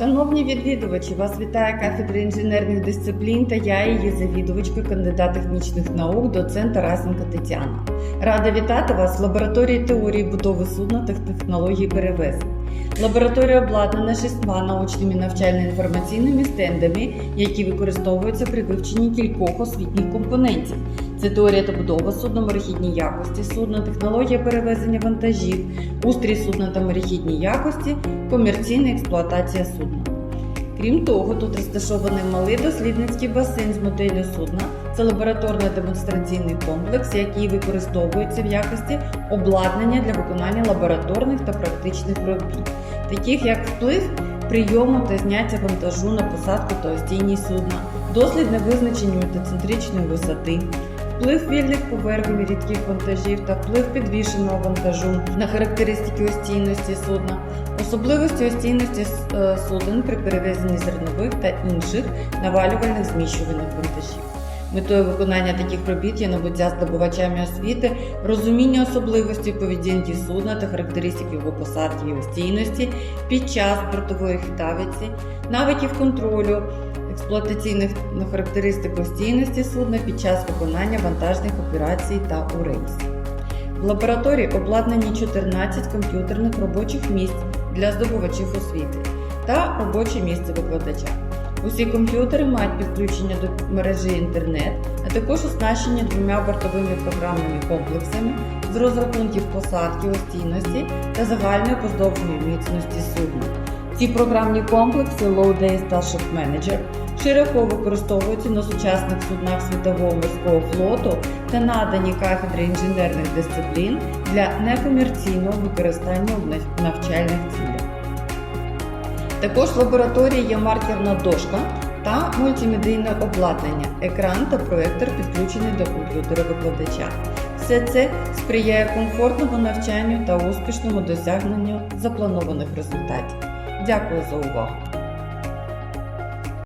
Шановні відвідувачі, вас вітає кафедра інженерних дисциплін та я, її завідувачка, кандидат технічних наук, доцент Тарасенка Тетяна. Рада вітати вас в лабораторії теорії будови судна та технології перевезень. Лабораторія обладнана шістьма научними навчально-інформаційними стендами, які використовуються при вивченні кількох освітніх компонентів. Це теорія та будова судна, морехідні якості судна, технологія перевезення вантажів, устрій судна та морехідні якості, комерційна експлуатація судна. Крім того, тут розташований малий дослідницький басейн з моделлю судна. Це лабораторно-демонстраційний комплекс, який використовується в якості обладнання для виконання лабораторних та практичних робіт, таких як вплив прийому та зняття вантажу на посадку та остійність судна, дослідне визначення метацентричної висоти, вплив вільних поверхень рідких вантажів та вплив підвішеного вантажу на характеристики остійності судна, особливості остійності е, суден при перевезенні зернових та інших навалювальних зміщувальних вантажів. Метою виконання таких робіт є набуття здобувачами освіти, розуміння особливостей поведінки судна та характеристик його посадки і остійності під час бортової хитавиці, навиків контролю, експлуатаційних характеристик постійності судна під час виконання вантажних операцій та у рейсі. В лабораторії обладнані 14 комп'ютерних робочих місць для здобувачів освіти та робоче місце викладача. Усі комп'ютери мають підключення до мережі інтернет, а також оснащені двома бортовими програмними комплексами з розрахунків посадки, остійності та загальної поздовжної міцності судна. Ці програмні комплекси Low Days та Ship Manager широко використовуються на сучасних суднах світового морського флоту та надані кафедри інженерних дисциплін для некомерційного використання в навчальних цілях. Також в лабораторії є маркерна дошка та мультимедійне обладнання, екран та проектор підключений до комп'ютера викладача. Все це сприяє комфортному навчанню та успішному досягненню запланованих результатів. Дякую за увагу!